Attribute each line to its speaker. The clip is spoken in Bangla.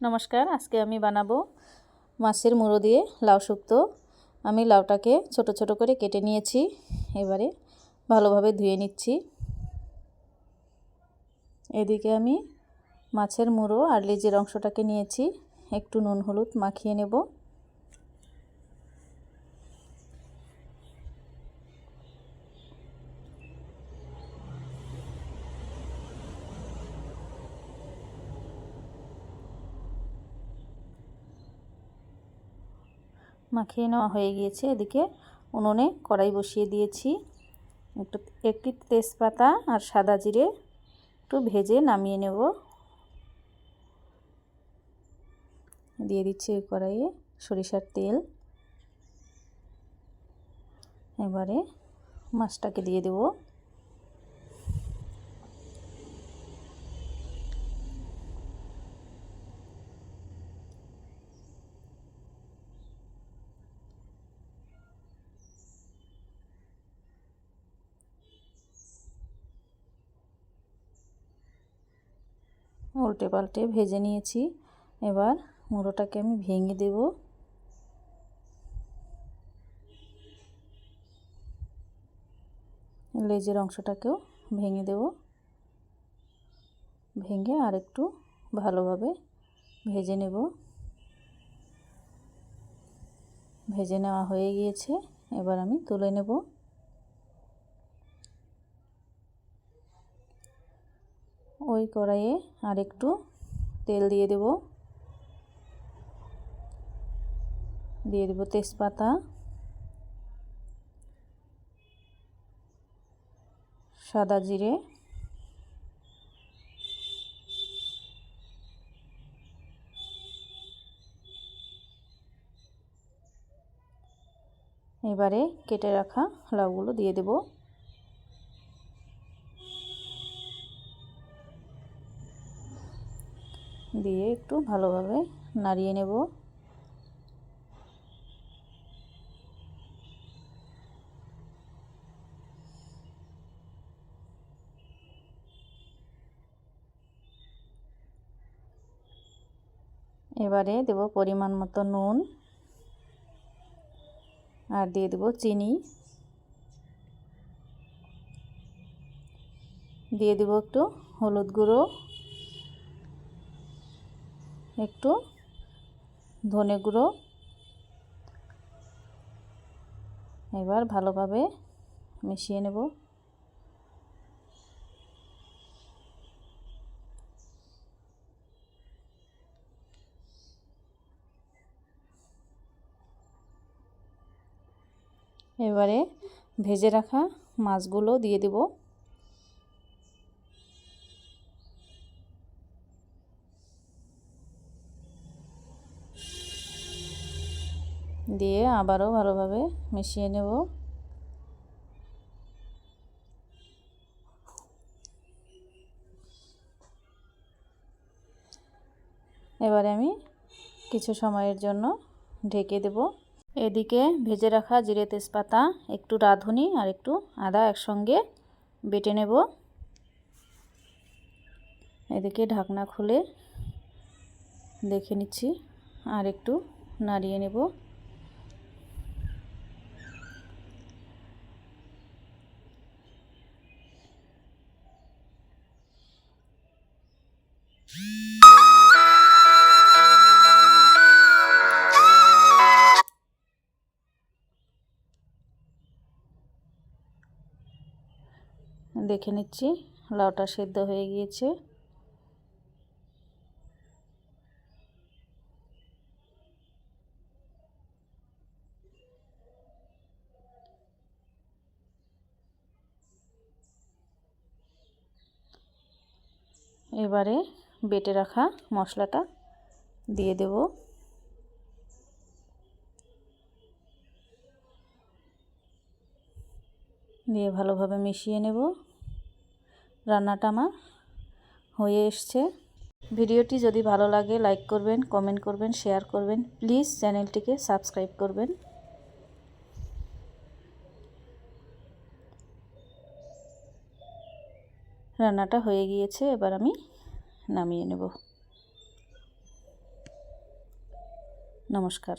Speaker 1: নমস্কার, আজকে আমি বানাবো মাছের মুড়ো দিয়ে লাউ শুক্তো। আমি লাউটাকে ছোট ছোট করে কেটে নিয়েছি, এবারে ভালোভাবে ধুয়ে নিচ্ছি। এদিকে আমি মাছের মুড়ো আর লেজের অংশটাকে নিয়েছি, একটু নুন হলুদ মাখিয়ে নেব। মাখিয়ে নেওয়া হয়ে গিয়েছে। এদিকে উনুনে কড়াই বসিয়ে দিয়েছি। একটু, একটি তেজপাতা আর সাদা জিরে একটু ভেজে নামিয়ে নেব। দিয়ে দিচ্ছি ওই কড়াইয়ে সরিষার তেল। এবারে মাছটাকে দিয়ে দেবো। উল্টে পাল্টে ভেজে নিয়েছি। এবার মুড়োটাকে আমি ভেঙে দেব। লেজের অংশটাকেও ভেঙে দেব। ভেঙে আর একটু ভালোভাবে ভেজে নেব। ভেজে নেওয়া হয়ে গিয়েছে। এবার আমি তুলে নেব। ওই কড়াইয়ে আর একটু তেল দিয়ে দেব। দিয়ে দেব তেজপাতা। সাদা জিরে। এবারে কেটে রাখা লাউগুলো দিয়ে দেবো। দিয়ে একটু ভালোভাবে নাড়িয়ে নেব। এবারে দেব পরিমাণ মতো নুন আর দিয়ে দেব চিনি। দিয়ে দেব একটু হলুদ গুঁড়ো। একটু ধনে গুঁড়ো। এবার ভালোভাবে মিশিয়ে নেব। এবারে ভেজে রাখা মাছগুলো দিয়ে দেবো। দিয়ে আবারও ভালোভাবে মিশিয়ে নেব। এবারে আমি কিছু সময়ের জন্য ঢেকে দেব। এদিকে ভেজে রাখা জিরে তেজপাতা, একটু রাঁধুনি আর একটু আদা একসঙ্গে বেটে নেব। এদিকে ঢাকনা খুলে দেখে নিচ্ছি আর একটু নাড়িয়ে নেব। দেখে নিচ্ছি, লাউটা সেদ্ধ হয়ে গিয়েছে। এবারে বেটে রাখা মশলাটা দিয়ে দেব। দিয়ে ভালোভাবে মিশিয়ে নেব। রান্নাটা আমার হয়ে এসছে। ভিডিওটি যদি ভালো লাগে লাইক করবেন কমেন্ট করবেন শেয়ার করবেন। প্লিজ চ্যানেলটিকে সাবস্ক্রাইব করবেন। রান্নাটা হয়ে গিয়েছে, এবার আমি নামিয়ে নেব। নমস্কার।